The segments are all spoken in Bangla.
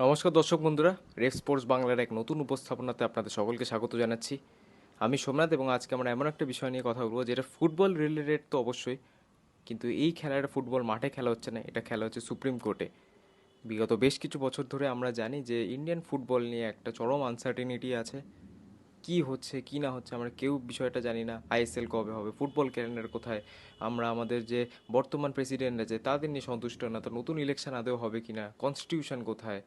নমস্কার দর্শক বন্ধুরা, রেফ স্পোর্টস বাংলার এক নতুন উপস্থাপনাতে আপনাদের সকলকে স্বাগত জানাচ্ছি। আমি সোমনাথ এবং আজকে আমরা এমন একটা বিষয় নিয়ে কথা বলব যেটা ফুটবল রিলেটেড তো অবশ্যই, কিন্তু এই খেলাটা ফুটবল মাঠে খেলা হচ্ছে না, এটা খেলা হচ্ছে সুপ্রিম কোর্টে। বিগত বেশ কিছু বছর ধরে আমরা জানি যে ইন্ডিয়ান ফুটবল নিয়ে একটা চরম আনসার্টিনিটি আছে। কি হচ্ছে, কি না হচ্ছে, আমরা কেউ বিষয়টা জানি না আইএসএল কবে হবে ফুটবল ক্যালেন্ডার কোথায়, আমরা আমাদের যে বর্তমান প্রেসিডেন্ট আছে, তাদের নিয়ে সন্তুষ্ট না, তো নতুন ইলেকশন আদেও হবে কি না কনস্টিটিউশন কোথায়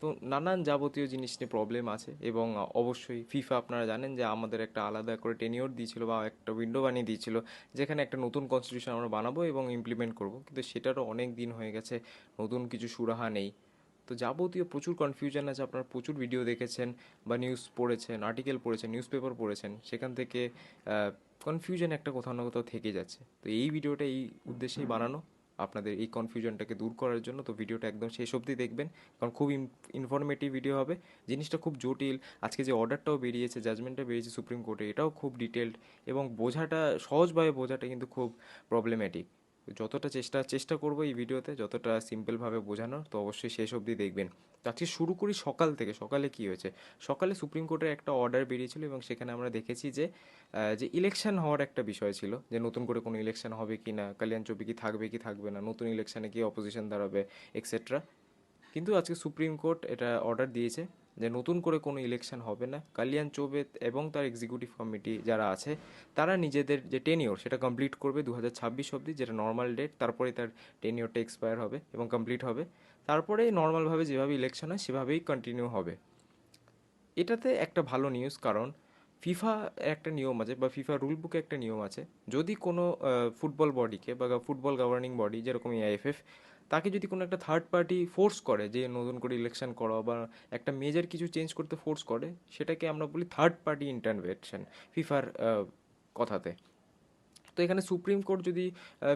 তো নানান যাবতীয় জিনিস নিয়ে প্রবলেম আছে এবং অবশ্যই ফিফা আপনারা জানেন যে আমাদের একটা আলাদা করে টেনিওর দিয়েছিল বা একটা উইন্ডো বানিয়ে দিয়েছিল, যেখানে একটা নতুন কনস্টিটিউশন আমরা বানাবো এবং ইমপ্লিমেন্ট করব। কিন্তু সেটারও অনেক দিন হয়ে গেছে, নতুন কিছু সুরাহা নেই। তো যাবতীয় প্রচুর কনফিউশন আছে, আপনারা প্রচুর ভিডিও দেখেছেন বা নিউজ পড়েছেন আর্টিকেল পড়েছেন নিউজ পেপার পড়েছেন, সেখান থেকে কনফিউশন একটা কোথাও না কোথাও থেকে যাচ্ছে। তো এই ভিডিওটা এই উদ্দেশ্যেই বানানো। আপনাদের এই কনফিউশনটাকে দূর করার জন্য। তো ভিডিওটা একদম শেষ অবধি দেখবেন, কারণ খুব ইনফরমেটিভ ভিডিও হবে। জিনিসটা খুব জটিল। আজকে যে অর্ডারটাও বেরিয়েছে জাজমেন্টটা বেরিয়েছে সুপ্রিম কোর্টে এটাও খুব ডিটেলড এবং বোঝাটা, সহজভাবে বোঝাটা কিন্তু খুব প্রবলেম্যাটিক যতটা চেষ্টা চেষ্টা করব এই ভিডিওতে যতটা সিম্পলভাবে বোঝানোর, তো অবশ্যই শেষ অবধি দেখবেন। আজকে শুরু করি সকাল থেকে। সকালে কি হয়েছে? সকালে সুপ্রিম কোর্টের একটা অর্ডার বেরিয়েছিল এবং সেখানে আমরা দেখেছি যে যে ইলেকশন হওয়ার একটা বিষয় ছিল, যে নতুন করে কোনো ইলেকশন হবে কি না কালিয়ান চৌবে কি থাকবে কি থাকবে না, নতুন ইলেকশনে কি অপোজিশন দাঁড়াবে এক্সেট্রা কিন্তু আজকে সুপ্রিম কোর্ট এটা অর্ডার দিয়েছে যে নতুন করে কোনো ইলেকশন হবে না। কালিয়ান চৌবে এবং তার এক্সিকিউটিভ কমিটি যারা আছে, তারা নিজেদের যে টেনিওর সেটা কমপ্লিট করবে দু হাজার ছাব্বিশ অবধি, যেটা নর্মাল ডেট তারপরে তার টেনিওরটা এক্সপায়ার হবে এবং কমপ্লিট হবে। তারপরে নর্মালভাবে যেভাবে ইলেকশন হয়, সেভাবেই কন্টিনিউ হবে। এটাতে একটা ভালো নিউজ কারণ ফিফা একটা নিয়ম আছে বা ফিফা রুল বুকে একটা নিয়ম আছে। যদি কোনো ফুটবল বডিকে বা ফুটবল গভর্নিং বডি যেরকম এআইএফএফ তাকে যদি কোনো একটা থার্ড পার্টি ফোর্স করে যে নতুন করে ইলেকশন করা বা একটা মেজর কিছু চেঞ্জ করতে ফোর্স করে, সেটাকে আমরা বলি থার্ড পার্টি ইন্টারভেনশন ফিফার কথাতে। তো এখানে সুপ্রিম কোর্ট যদি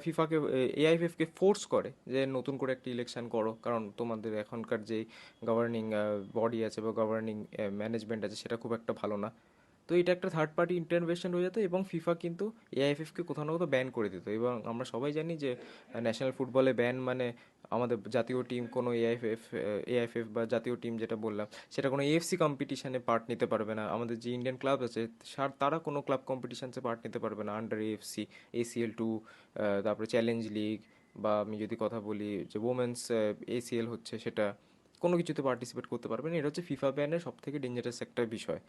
ফিফাকে এআইএফএফকে ফোর্স করে যে নতুন করে একটা ইলেকশন করো, কারণ তোমাদের এখনকার যে গভর্নিং বডি আছে বা গভর্নিং ম্যানেজমেন্ট আছে সেটা খুব একটা ভালো না। তো এটা একটা থার্ড পার্টি ইন্টারভেনশন হয়ে যেত এবং ফিফা কিন্তু এআইএফএফকে কোথাও না কোথাও ব্যান করে দিত এবং আমরা সবাই জানি যে ন্যাশনাল ফুটবলে ব্যান মানে আমাদের জাতীয় টিম কোনো এআইএফএফ এআইএফএফ বা জাতীয় টিম যেটা বললাম, সেটা কোনো এএফসি কম্পিটিশানে পার্ট নিতে পারবে না। আমাদের যে ইন্ডিয়ান ক্লাব আছে তারা কোনো ক্লাব কম্পিটিশনসে পার্ট নিতে পারবে না। আন্ডার এএফসি এসিএল টু তারপরে চ্যালেঞ্জ লিগ বা আমি যদি কথা বলি যে ওমেন্স এসিএল হচ্ছে সেটা কোনো কিছুতে পার্টিসিপেট করতে পারবে না। এটা হচ্ছে ফিফা ব্যানের সব থেকে ডেঞ্জারাস একটা বিষয়।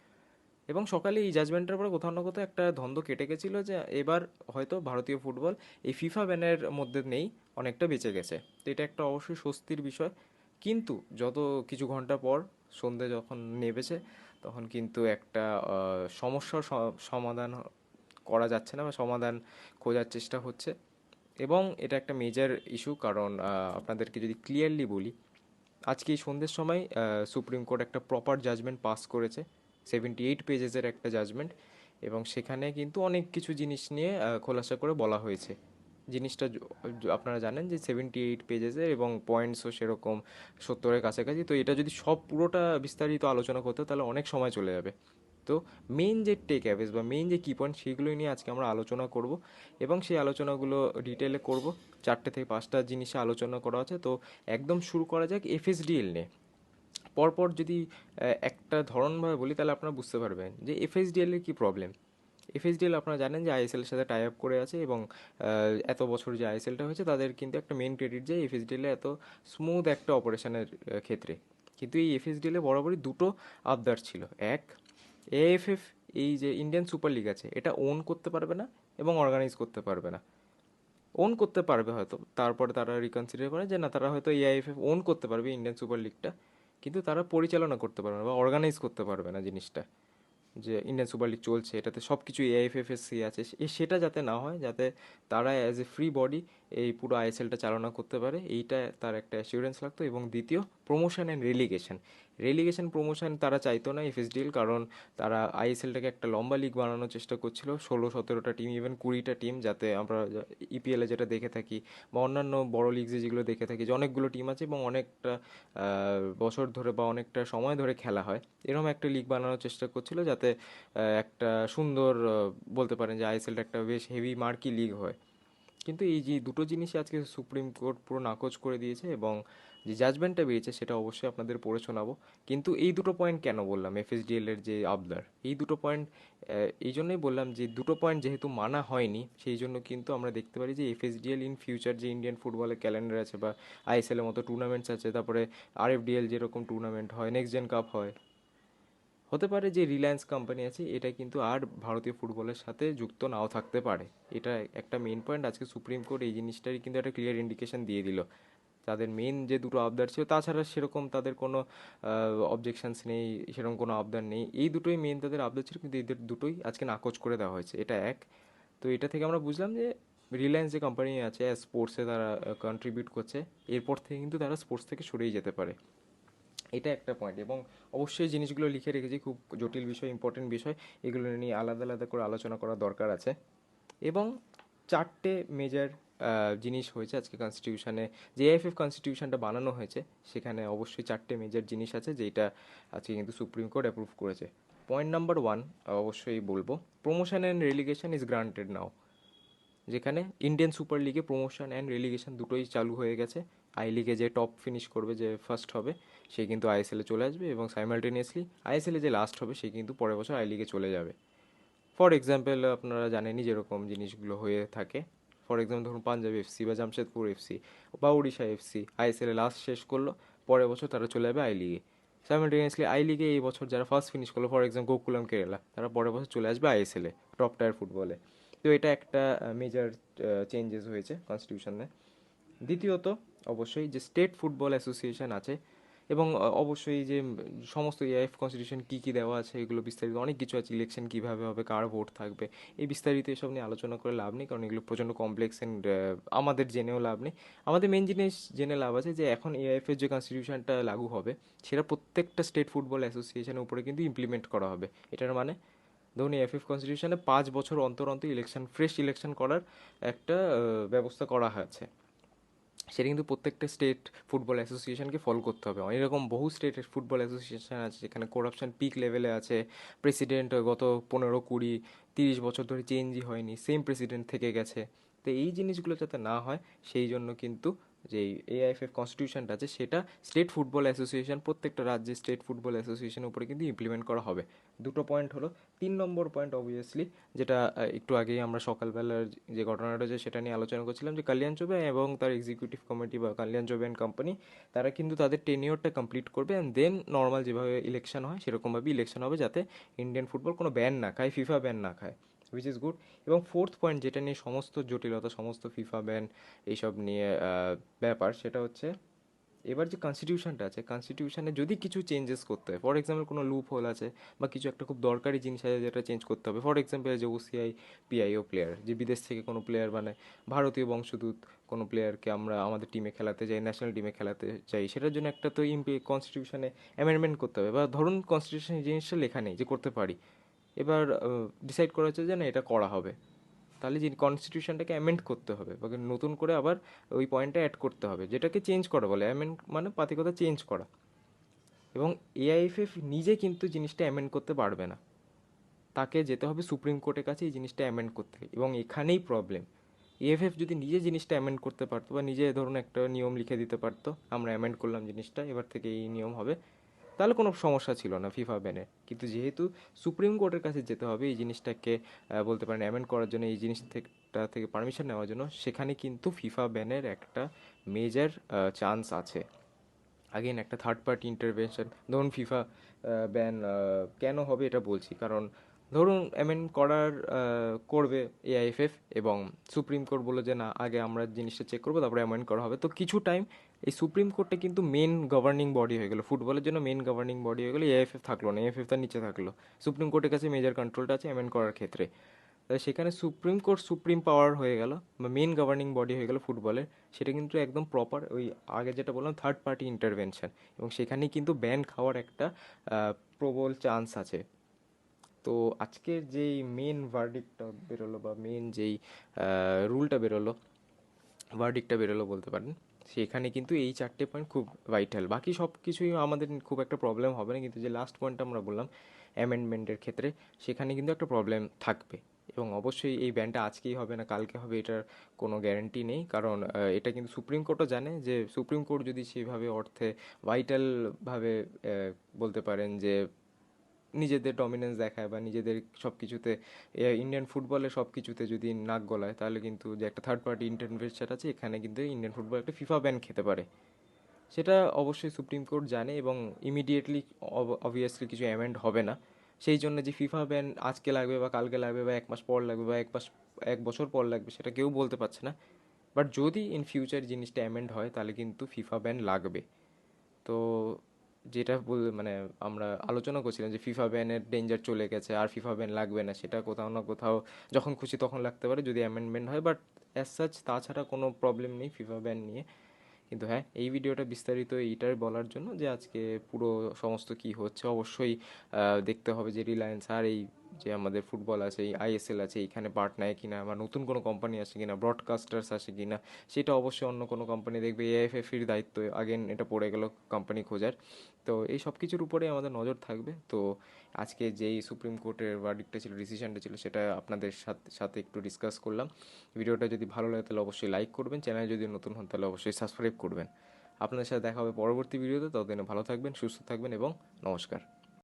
এবং সকালে এই জাজমেন্টের পরে কোথাও না কোথাও একটা দ্বন্দ্ব কেটে গেছিল যে এবার হয়তো ভারতীয় ফুটবল এই ফিফা ব্যানের মধ্যে নেই, অনেকটা বেঁচে গেছে। তো এটা একটা অবশ্যই স্বস্তির বিষয়। কিন্তু যত কিছু ঘণ্টা পর সন্ধে যখন নেবেছে তখন কিন্তু একটা সমস্যার সমাধান করা যাচ্ছে না বা সমাধান খোঁজার চেষ্টা হচ্ছে। এবং এটা একটা মেজর ইস্যু কারণ আপনাদেরকে যদি ক্লিয়ারলি বলি, আজকে এই সন্ধ্যের সময় সুপ্রিম কোর্ট একটা প্রপার জাজমেন্ট পাস করেছে। সেভেন্টি এইট পেজেসের একটা জাজমেন্ট এবং সেখানে কিন্তু অনেক কিছু জিনিস নিয়ে খোলাসা করে বলা হয়েছে। জিনিসটা আপনারা জানেন যে সেভেন্টি এইট পেজেসের এবং পয়েন্টসও সেরকম সত্তরের কাছাকাছি। তো এটা যদি সব পুরোটা বিস্তারিত আলোচনা করতে, তাহলে অনেক সময় চলে যাবে। তো মেইন যে টেক অ্যাভেজ বা মেইন যে কি পয়েন্ট সেইগুলোই নিয়ে আজকে আমরা আলোচনা করব এবং সেই আলোচনাগুলো ডিটেলে করব। চারটে থেকে পাঁচটা জিনিসে আলোচনা করা আছে। তো একদম শুরু করা যাক এফএসডিএল নিয়ে। পরপর যদি একটা ধরনভাবে বলি, তাহলে আপনারা বুঝতে পারবেন যে এফএসডিএল এর কি প্রবলেম এফএসডিএল আপনারা জানেন যে আইএসএল এর সাথে টাই আপ করে আছে এবং এত বছর যে আইএসএলটা হয়েছে, তাদের কিন্তু একটা মেন ক্রেডিট যে এফএসডিএল এত স্মুথ একটা অপারেশনের ক্ষেত্রে। কিন্তু এই এফএসডিএল বরাবরই দুটো আবদার ছিল। এক এএফএফ এই যে ইন্ডিয়ান সুপার লিগ আছে, এটা ওন করতে পারবে না এবং অর্গানাইজ করতে পারবে না। ওন করতে পারবে হয়তো, তারপরে তারা রিকনসিডার করে যে না, তারা হয়তো এআইএফএফ ওন করতে পারবে ইন্ডিয়ান সুপার লিগটা কিন্তু তারা পরিচালনা করতে পারবে না বা অর্গানাইজ করতে পারবে না জিনিসটা। যে ইন্ডিয়ান সুপার লিগ চলছে, এটাতে সব কিছু এআইএফএফএসসি আছে সেটা যাতে না হয়, যাতে তারা অ্যাজ এ ফ্রি বডি এই পুরো আইএসএলটা চালনা করতে পারে। এইটা তার একটা অ্যাসিউরেন্স লাগতো। এবং দ্বিতীয় promotion and relegation relegation promotion তারা চাইতো না এফএসডিএল কারণ তারা আইএসএলটাকে একটা লম্বা লিগ বানানোর চেষ্টা করছিল। ষোলো, সতেরোটা টিম ইভেন কুড়িটা টিম যাতে আমরা ইপিএলে যেটা দেখে থাকি বা অন্যান্য বড় লিগসে যেগুলো দেখে থাকি, যে অনেকগুলো টিম আছে এবং অনেকটা বছর ধরে বা অনেকটা সময় ধরে খেলা হয়। এরকম একটা লিগ বানানোর চেষ্টা করছিল যাতে একটা সুন্দর বলতে পারেন যে আইএসএলটা একটা বেশ হেভি মার্কি লিগ হয়। কিন্তু এই যে দুটো জিনিসই আজকে সুপ্রিম কোর্ট পুরো নাকচ করে দিয়েছে এবং যে জাজমেন্টটা বেরিয়েছে সেটা অবশ্যই আপনাদের পড়ে শোনাবো। কিন্তু এই দুটো পয়েন্ট কেন বললাম? এফএসডিএল এর যে আবদার, এই দুটো পয়েন্ট এই জন্যই বললাম যে দুটো পয়েন্ট যেহেতু মানা হয়নি, সেই জন্য কিন্তু আমরা দেখতে পারি যে এফএসডিএল ইন ফিউচার যে ইন্ডিয়ান ফুটবলের ক্যালেন্ডার আছে বা আইএসএল এর মতো টুর্নামেন্টস আছে, তারপরে আর আরএফডিএল যেরকম টুর্নামেন্ট হয় নেক্সট জেন কাপ হয় হতে পারে যে রিলায়েন্স কোম্পানি আছে, এটা কিন্তু আর ভারতীয় ফুটবলের সাথে যুক্ত নাও থাকতে পারে। এটা একটা মেন পয়েন্ট আজকে সুপ্রিম কোর্ট এই জিনিসটারই কিন্তু একটা ক্লিয়ার ইন্ডিকেশন দিয়ে দিল। তাদের মেন যে দুটো আবদার ছিল, তাছাড়া সেরকম তাদের কোনো অবজেকশানস নেই, সেরকম কোনো আবদার নেই। এই দুটোই মেন তাদের আবদার ছিল, কিন্তু এদের দুটোই আজকে নাকচ করে দেওয়া হয়েছে। এটা এক। তো এটা থেকে আমরা বুঝলাম যে রিলায়েন্স যে কোম্পানি আছে স্পোর্টসে তারা কন্ট্রিবিউট করছে, এরপর থেকে কিন্তু তারা স্পোর্টস থেকে সরেই যেতে পারে। এটা একটা পয়েন্ট এবং অবশ্যই জিনিসগুলো লিখে রেখেছি, খুব জটিল বিষয় ইম্পর্টেন্ট বিষয়, এগুলো নিয়ে আলাদা আলাদা করে আলোচনা করা দরকার আছে। এবং চারটে মেজর জিনিস হয়েছে আজকে কনস্টিটিউশনে যে এফএফ কনস্টিটিউশনটা বানানো হয়েছে, সেখানে অবশ্যই চারটে মেজর জিনিস আছে যেটা আজকে কিন্তু সুপ্রিম কোর্ট অ্যাপ্রুভ করেছে। পয়েন্ট নাম্বার ওয়ান অবশ্যই বলব promotion and relegation is granted now যেখানে ইন্ডিয়ান সুপার লিগে প্রমোশন অ্যান্ড রেলিগেশন দুটোই চালু হয়ে গেছে। আই লিগে যে টপ ফিনিশ করবে যে ফার্স্ট হবে, সে কিন্তু আইএসএলে চলে আসবে এবং সাইমালটেনিয়াসলি আইএসএলে যে লাস্ট হবে, সে কিন্তু পরের বছর আই লিগে চলে যাবে। ফর এক্সাম্পল আপনারা জানেনই যেরকম জিনিসগুলো হয়ে থাকে। ফর এক্সাম্পল ধরুন পাঞ্জাব এফসি বা জামশেদপুর এফসি বা উড়িষ্যা এফসি আইএসএলে লাস্ট শেষ করল, পরের বছর তারা চলে যাবে আই লিগে সাইমালটেনিয়াসলি আই লিগে এই বছর যারা ফার্স্ট ফিনিশ করল ফর এক্সাম্পল গোকুলাম কেরালা, তারা পরের বছর চলে আসবে আইএসএলে টপ টায়ার ফুটবলে তো এটা একটা মেজর চেঞ্জেস হয়েছে কনস্টিটিউশনে দ্বিতীয়ত অবশ্যই যে স্টেট ফুটবল অ্যাসোসিয়েশন আছে এবং অবশ্যই যে সমস্ত এআইএফ কনস্টিটিউশন কী কী দেওয়া আছে এগুলো বিস্তারিত, অনেক কিছু আছে ইলেকশন কীভাবে হবে, কার ভোট থাকবে, এই বিস্তারিত এসব নিয়ে আলোচনা করে লাভ নেই, কারণ এগুলো প্রচণ্ড কমপ্লেক্স অ্যান্ড আমাদের জেনেও লাভ নেই। আমাদের মেন জিনিস জেনে লাভ আছে যে এখন এআইএফের যে কনস্টিটিউশনটা লাগু হবে, সেটা প্রত্যেকটা স্টেট ফুটবল অ্যাসোসিয়েশনের উপরে কিন্তু ইমপ্লিমেন্ট করা হবে। এটার মানে ধরুন এফএফ কনস্টিটিউশনে পাঁচ বছর অন্তর অন্তর ইলেকশন ফ্রেশ ইলেকশন করার একটা ব্যবস্থা করা হয়েছে। সেটা কিন্তু প্রত্যেকটা স্টেট ফুটবল অ্যাসোসিয়েশনকে ফলো করতে হবে। এরকম বহু স্টেটের ফুটবল অ্যাসোসিয়েশন আছে, যেখানে করাপশন পিক লেভেলে আছে প্রেসিডেন্ট গত পনেরো, কুড়ি, তিরিশ বছর ধরে চেঞ্জই হয়নি সেম প্রেসিডেন্ট থেকে গেছে। তো এই জিনিসগুলো যাতে না হয়, সেই জন্য কিন্তু যে এআইএফএফ কনস্টিটিউশনটা আছে, সেটা স্টেট ফুটবল অ্যাসোসিয়েশন প্রত্যেকটা রাজ্যে স্টেট ফুটবল অ্যাসোসিয়েশনের উপরে কিন্তু ইমপ্লিমেন্ট করা হবে। দুটো পয়েন্ট হলো, তিন নম্বর পয়েন্ট অবভিয়াসলি যেটা একটু আগেই আমরা সকালবেলার যে ঘটনাটা আছে সেটা নিয়ে আলোচনা করছিলাম যে কালিয়ান চৌবে এবং তার এক্সিকিউটিভ কমিটি বা কালিয়ান চৌবে অ্যান্ড কোম্পানি তারা কিন্তু তাদের টেনিওরটা কমপ্লিট করবে অ্যান্ড দেন নর্মাল যেভাবে ইলেকশন হয় সেরকমভাবে ইলেকশন হবে যাতে ইন্ডিয়ান ফুটবল কোনো ব্যান না খায় ফিফা ব্যান না খায়। উইচ ইজ গুড এবং ফোর্থ পয়েন্ট যেটা নিয়ে সমস্ত জটিলতা, সমস্ত ফিফা ব্যান এইসব নিয়ে ব্যাপার সেটা হচ্ছে এবার যে কনস্টিটিউশনটা আছে কনস্টিটিউশনে যদি কিছু চেঞ্জেস করতে হয় ফর এক্সাম্পল কোনো লুপ হোল আছে বা কিছু একটা খুব দরকারি জিনিস আছে যেটা চেঞ্জ করতে হবে ফর এক্সাম্পল যে ওসিআই পিআইও প্লেয়ার যে বিদেশ থেকে কোনো প্লেয়ার মানে ভারতীয় বংশদূত কোনো প্লেয়ারকে আমরা আমাদের টিমে খেলাতে যাই ন্যাশনাল টিমে খেলাতে চাই সেটার জন্য একটা তো ইমপি কনস্টিটিউশনে অ্যামেন্ডমেন্ট করতে হবে। বা ধরুন কনস্টিটিউশন জিনিসটা লেখা নেই যে করতে পারি এবার ডিসাইড করা হচ্ছে যে না, এটা করা হবে। তাহলে যে কনস্টিটিউশনটাকে অ্যামেন্ড করতে হবে, বা নতুন করে আবার ওই পয়েন্টটা অ্যাড করতে হবে, যেটাকে চেঞ্জ করা বলে। অ্যামেন্ড মানে পাতিকতা চেঞ্জ করা। এবং এআইএফএফ নিজে কিন্তু জিনিসটা অ্যামেন্ড করতে পারবে না। তাকে যেতে হবে সুপ্রিম কোর্টের কাছে এই জিনিসটা অ্যামেন্ড করতে। এবং এখানেই প্রবলেম এএফএফ যদি নিজে জিনিসটা অ্যামেন্ড করতে পারতো, বা নিজে ধরুন একটা নিয়ম লিখে দিতে পারতো, আমরা অ্যামেন্ড করলাম জিনিসটা, এবার থেকে এই নিয়ম হবে তাহলে কোনো সমস্যা ছিল না ফিফা ব্যানে। কিন্তু যেহেতু সুপ্রিম কোর্টের কাছে যেতে হবে, এই জিনিসটাকে বলতে পারেন অ্যামেন্ড করার জন্য, এই জিনিসটা থেকে পারমিশন নেওয়ার জন্য, সেখানে কিন্তু ফিফা ব্যানের একটা মেজর চান্স আছে। আগেন একটা থার্ড পার্টি ইন্টারভেনশন ধরুন ফিফা ব্যান কেন হবে এটা বলছি। কারণ ধরুন অ্যামেন্ড করার করবে এআইএফএফ এবং সুপ্রিম কোর্ট বলল যে, না, আগে আমরা জিনিসটা চেক করব, তারপরে অ্যামেন্ড করা হবে। তো কিছু টাইম এই সুপ্রিম কোর্টটা কিন্তু মেন গভর্নিং বডি হয়ে গেলো। ফুটবলের জন্য মেন গভর্নিং বডি হয়ে গেলো এআইএফএফ থাকল না এএফএফ তার নিচে থাকল। সুপ্রিম কোর্টের কাছে মেজর কন্ট্রোলটা আছে অ্যামেন্ড করার ক্ষেত্রে। সেখানে সুপ্রিম কোর্ট সুপ্রিম পাওয়ার হয়ে গেল, বা মেন গভর্নিং বডি হয়ে গেল ফুটবলের সেটা কিন্তু একদম প্রপার ওই আগে যেটা বললাম থার্ড পার্টি ইন্টারভেনশন এবং সেখানেই কিন্তু ব্যান খাওয়ার একটা প্রবল চান্স আছে। তো আজকের যেই মেন ভার্ডিকটা বেরোলো বা মেন যেই রুলটা বেরোলো ভার্ডিকটা বেরোলো বলতে পারেন, সেখানে কিন্তু এই চারটে পয়েন্ট খুব ভাইটাল বাকি সব কিছুই আমাদের খুব একটা প্রবলেম হবে না, কিন্তু যে লাস্ট পয়েন্টটা আমরা বললাম অ্যামেন্ডমেন্টের ক্ষেত্রে, সেখানে কিন্তু একটা প্রবলেম থাকবে। এবং অবশ্যই এই ব্যানটা আজকেই হবে না, কালকে হবে, এটার কোনো গ্যারান্টি নেই। কারণ এটা কিন্তু সুপ্রিম কোর্টও জানে যে, সুপ্রিম কোর্ট যদি সেভাবে অর্থে ভাইটালভাবে বলতে পারেন যে নিজেদের ডমিনেন্স দেখায় বা নিজেদের সব কিছুতে ইন্ডিয়ান ফুটবলে সব কিছুতে যদি নাক গলায়, তাহলে কিন্তু যে একটা থার্ড পার্টি ইন্টারভেনশন আছে, এখানে কিন্তু ইন্ডিয়ান ফুটবল একটা ফিফা ব্যান খেতে পারে। সেটা অবশ্যই সুপ্রিম কোর্ট জানে এবং ইমিডিয়েটলি অবভিয়াসলি কিছু অ্যামেন্ড হবে না। সেই জন্য যে ফিফা ব্যান আজকে লাগবে বা কালকে লাগবে বা এক মাস পর লাগবে বা এক মাস, এক বছর পর লাগবে, সেটা কেউ বলতে পারছে না। বাট যদি ইন ফিউচার জিনিসটা অ্যামেন্ড হয়, তাহলে কিন্তু ফিফা ব্যান লাগবে। তো যেটা বল মানে আমরা আলোচনা করছিলাম যে ফিফা ব্যানের ডেঞ্জার চলে গেছে, আর ফিফা ব্যান লাগবে না, সেটা কোথাও না কোথাও যখন খুশি তখন লাগতে পারে, যদি অ্যামেন্ডমেন্ট হয় বাট অ্যাজ সাচ তাছাড়া কোনো প্রবলেম নেই ফিফা ব্যান নিয়ে। কিন্তু হ্যাঁ এই ভিডিওটা বিস্তারিত এইটার বলার জন্য যে আজকে পুরো সমস্ত কি হচ্ছে, অবশ্যই দেখতে হবে যে রিলায়েন্স আর এই যে আমাদের ফুটবল আছে, এই আইএসএল আছে এইখানে পার্ট নেয় কিনা বা নতুন কোনো কোম্পানি আসে কিনা ব্রডকাস্টার্স আসে কিনা, সেটা অবশ্যই অন্য কোনো কোম্পানি দেখবে। এএফএফির দায়িত্ব আগেন এটা পড়ে গেল কোম্পানি খোঁজার। তো এই সব কিছুর উপরে আমাদের নজর থাকবে। তো আজকে যেই সুপ্রিম কোর্টের ভার্ডিকটা ছিল ডিসিশনটা ছিল, সেটা আপনাদের সাথে সাথে একটু ডিসকাস করলাম। ভিডিওটা যদি ভালো লাগে, তাহলে অবশ্যই লাইক করবেন। চ্যানেল যদি নতুন হন, তাহলে অবশ্যই সাবস্ক্রাইব করবেন। আপনাদের সাথে দেখা হবে পরবর্তী ভিডিওতে। ততদিনে ভালো থাকবেন, সুস্থ থাকবেন এবং নমস্কার।